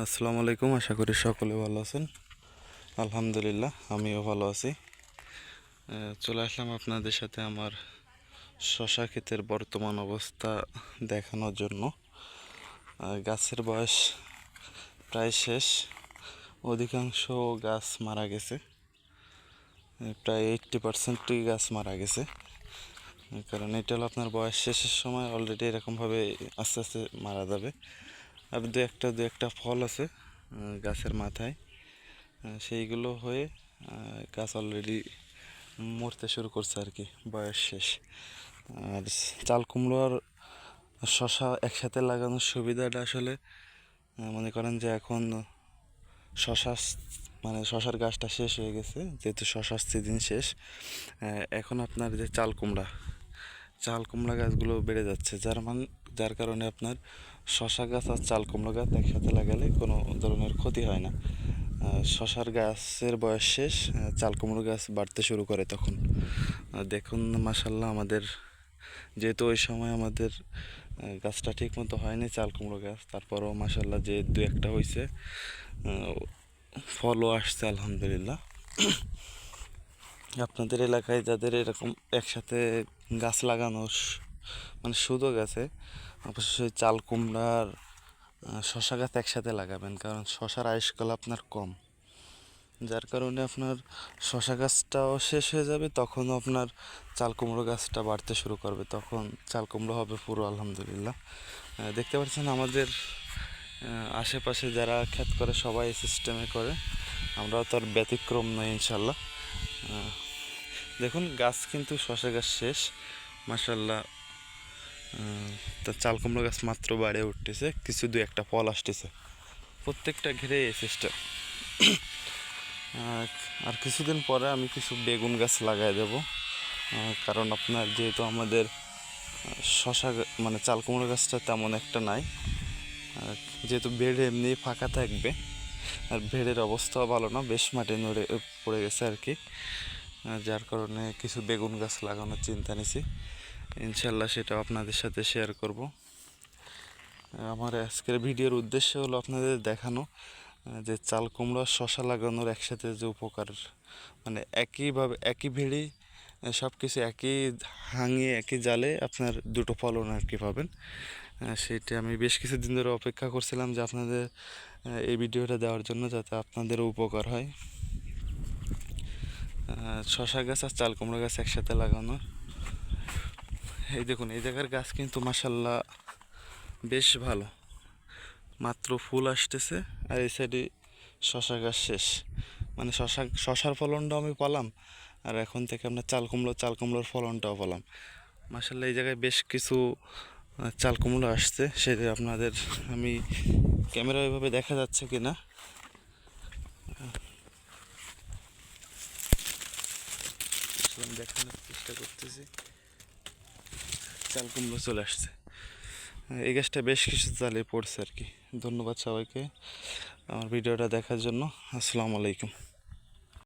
আসসালামু আলাইকুম, আশা করি সকলে ভালো আছেন। আলহামদুলিল্লাহ, আমিও ভালো আছি। চলে আসলাম আপনাদের সাথে আমার শশা ক্ষেতের বর্তমান অবস্থা দেখানোর জন্য। গাছের বয়স প্রায় শেষ, অধিকাংশ গাছ মারা গেছে। প্রায় এইট্টি পার্সেন্টই গাছ মারা গেছে। কারণ এটা হলো আপনার বয়স শেষের সময় অলরেডি এরকমভাবে আস্তে আস্তে মারা যাবে। আর দু একটা দু একটা ফল আছে গাছের মাথায়। সেইগুলো হয়ে গাছ অলরেডি মরতে শুরু করছে আর কি, বয়স শেষ। আর চাল কুমড়ো আর শশা একসাথে লাগানোর সুবিধাটা আসলে মনে করেন যে এখন শশা মানে শশার গাছটা শেষ হয়ে গেছে, যেহেতু শশার সিজন শেষ এখন আপনার যে চাল কুমড়া চাল কুমড়া গাছগুলো বেড়ে যাচ্ছে। যার মান যার কারণে আপনার শশা গাছ আর চাল কুমড়া গাছ একসাথে লাগালে কোনো ধরনের ক্ষতি হয় না। শশার গাছের বয়স শেষ চাল কুমড়ো গাছ বাড়তে শুরু করে তখন। দেখুন মাসাল্লাহ আমাদের যেহেতু ওই সময় আমাদের গাছটা ঠিক মতো হয়নি, চাল কুমড়ো গাছ, তারপরও মাসাল্লাহ যে দু একটা হয়েছে ফলও আসছে, আলহামদুলিল্লাহ। আপনাদের এলাকায় যাদের এরকম একসাথে গাছ লাগানোর মানে সুযোগ আছে অবশ্যই চাল কুমড়ার শশা গাছ একসাথে লাগাবেন, কারণ শশার আয়ুষ্কাল আপনার কম। যার কারণে আপনার শশা গাছটাও শেষ হয়ে যাবে, তখনও আপনার চাল, কুমড়ো গাছটা বাড়তে শুরু করবে। তখন চাল, কুমড়ো হবে পুরো, আলহামদুলিল্লাহ। দেখতে পাচ্ছেন আমাদের আশেপাশে যারা ক্ষেত করে সবাই সিস্টেমে করে, আমরাও তার ব্যতিক্রম নয় ইনশাল্লাহ। দেখুন, গাছ কিন্তু শশা গাছ শেষ মাসাল্লাহ তা চাল কুমড়ো গাছ মাত্র বাড়ে উঠতেছে, কিছু দু একটা ফল আসতেছে। প্রত্যেকটা ঘিরে এই সিস্টেম আর কিছুদিন পরে আমি কিছু বেগুন গাছ লাগাই দেব। কারণ আপনার যেহেতু আমাদের শশা মানে চাল কুমড়ো গাছটা তেমন একটা নাই। যেহেতু বেড এমনি ফাঁকা থাকবে, আর বেডের অবস্থাও ভালো না, বেশ মাটি নড়ে, পড়ে গেছে আর কি। যার কারণে কিছু বেগুন গাছ লাগানোর চিন্তা নিছি। ইনশাল্লাহ সেটা আপনাদের সাথে শেয়ার করব। আমার আজকের ভিডিওর উদ্দেশ্য হলো আপনাদের দেখানো, যে চাল কুমড়ো শশা লাগানোর একসাথে যে উপকার মানে একইভাবে, একই ভেড়ি সব কিছু একই হাঙিয়ে, একই জালে আপনার দুটো ফলন আর কি পাবেন। সেইটা আমি বেশ কিছুদিন ধরে অপেক্ষা করছিলাম যে আপনাদের, এই ভিডিওটা দেওয়ার জন্য যাতে আপনাদেরও উপকার হয়। শশা গাছ আর চাল কুমড়ো গাছ একসাথে লাগানো এই দেখুন, এই জায়গার গাছ কিন্তু মাসাল্লাহ বেশ ভালো। মাত্র ফুল আসতেছে আর এই সাইডে শশা গাছ শেষ। মানে শশা, শশার ফলনটাও আমি পালাম আর এখন থেকে আপনার চাল কুমড়ো, চাল কুমড়োর ফলনটাও পালাম। মাসাল্লাহ এই জায়গায় বেশ কিছু চাল কুমড়ো আসছে। সেটা আপনাদের আমি ক্যামেরা ওইভাবে দেখা যাচ্ছে কি না দেখানোর চেষ্টা করতেছি। চাল কুমড়ো চলে আসছে। এই গাছটা বেশ কিছু চালে পড়ছে আর কি। ধন্যবাদ সবাইকে আমার ভিডিওটা দেখার জন্য। আসসালামু আলাইকুম।